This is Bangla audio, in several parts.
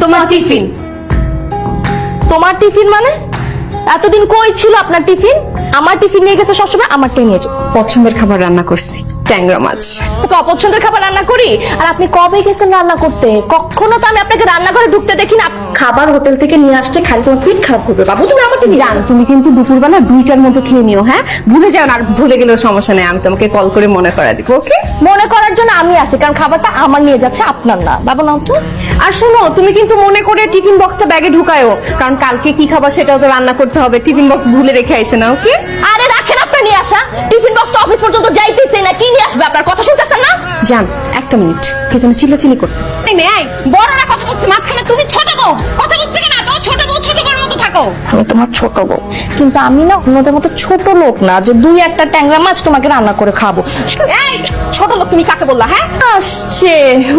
তোমার টিফিন। তোমার টিফিন মানে? এতদিন কই ছিল আপনার টিফিন? আমার টিফিন নিয়ে গেছে সবসময় আমারটাই নিয়ে যাও। পছন্দের খাবার রান্না করছি ট্যাংরা মাছ। তো অপছন্দের খাবার রান্না করি? আর আপনি কবে গেছেন রান্না করতে? কখনো তো আমি আপনাকে রান্না করে ঢুকতে দেখি না। খাবার হোটেল থেকে নিয়ে আসছে খালি তোমার পেট খারাপ করবে। বাবু তুমি আমাকে জান তুমি কিন্তু দুপুরবেলা দুইটার মতো খেয়ে নিও হ্যাঁ? ভুলে যাও না আর ভুলে গেলেও সমস্যা নেই আমি তোমাকে কল করে মনে করা দিব ওকে মনে করার জন্য আমি আছি কারণ খাবারটা আমার নিয়ে যাচ্ছে আপনার না। বাবু নাও তো। আর শোনো তুমি কিন্তু মনে করে টিফিন বক্সটা ব্যাগে ঢুকায়ো কারণ কালকে কি খাবার সেটাও তো রান্না করতে হবে টিফিন বক্স ভুলে রেখে আইসে না ওকে আরে রাখেন আপনার নিয়ে আসা। টিফিন বক্স তো অফিস পর্যন্ত যাইতেছে না কি নিয়ে আসবে আপনার? কথা শুনতেছেন না? জান একটা মিনিট কে যেন চিল্লাচিল্লি করতেছে। আয়, বড়রা কথা বলছে মাঝখানে কথা বলছে কেন? তো ছোট বউ ছোট বউর মতো থাকো। আমি তোমার ছোট বউ। কিন্তু আমি না অন্যদের মতো ছোট লোক না যে দুই একটা ট্যাংরা মাছ তোমাকে রান্না করে খাব। এই ছোট লোক তুমি কাকে বললা হ্যাঁ? আসছে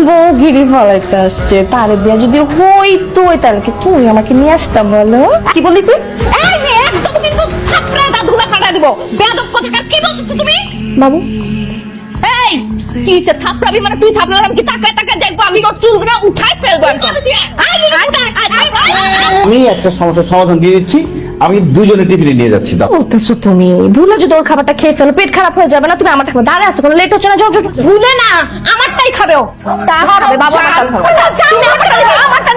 বউ গিরি ফলাইতে আসছে তারে বিয়া যদি হইতো তাহলে কি তুমি আমাকে নিয়ে আসতাম বলো? কি বললি তুই? এই একদম কিন্তু থাপড়া দা ধুলা ফাটা দিব। বেয়াদব কথাকার কি বলছিস তুমি? বাবু এই কি সে থাপড়াবি মানে তুই থাপড়ালে আমি কি তাকায় তাকায় দেখব? আমি তোর চুলগুলো উঠাই ফেলব। আমি একটা সমস্যার সমাধান দিয়ে দিচ্ছি। আমি দুজনে টিফিনে নিয়ে যাচ্ছি দাও। বলতেছো তুমি। ভুলে যদি ওর খাবারটা খেয়ে ফেলো পেট খারাপ হয়ে যাবে না তুমি আমার থাকবে দাঁড়ায় আসো কোনো? লেট হচ্ছে না যাও যাও, যাও। ভুলে না আমারটাই খাবে ও। তা খাবে, বাবা আমারটা খাবে। আমারটা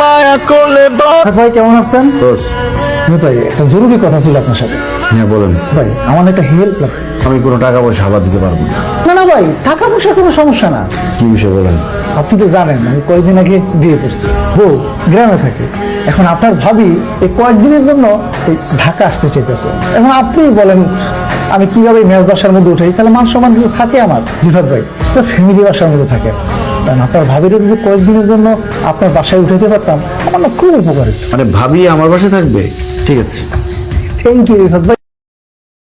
মায়া করলে ভাই কেমন আছেন? ভাই একটা জরুরি কথা ছিল আপনার সাথে। হ্যাঁ বলেন। ভাই আমার একটা হেল্প লাগবে আমি কোনো টাকা পয়সা আবার দিতে পারব না। না না ভাই টাকা পয়সার কোনো সমস্যা না। কি বিষয় বলেন? আপনি তো জানেন আমি কয়েকদিন আগে বিয়ে করছি। বউ গ্রামে থাকে। এখন আপনার ভাবি এই কয়েকদিনের জন্য এই ঢাকা আসতে চাইতেছে। এখন আপনি বলেন আমি কীভাবে মেয়ের বাসার মধ্যে উঠাই? তাহলে মান সম্মান কিছু থাকে আমার বিভাগ ভাই। তো ফ্যামিলি বাসার মধ্যে থাকে। কারণ আপনার ভাবিরে যদি কয়েকদিনের জন্য আপনার বাসায় উঠাতে পারতাম আমার না খুব উপকার মানে ভাবি আমার বাসায় থাকবে? ঠিক আছে। থ্যাংক ইউ রিফাত ভাই।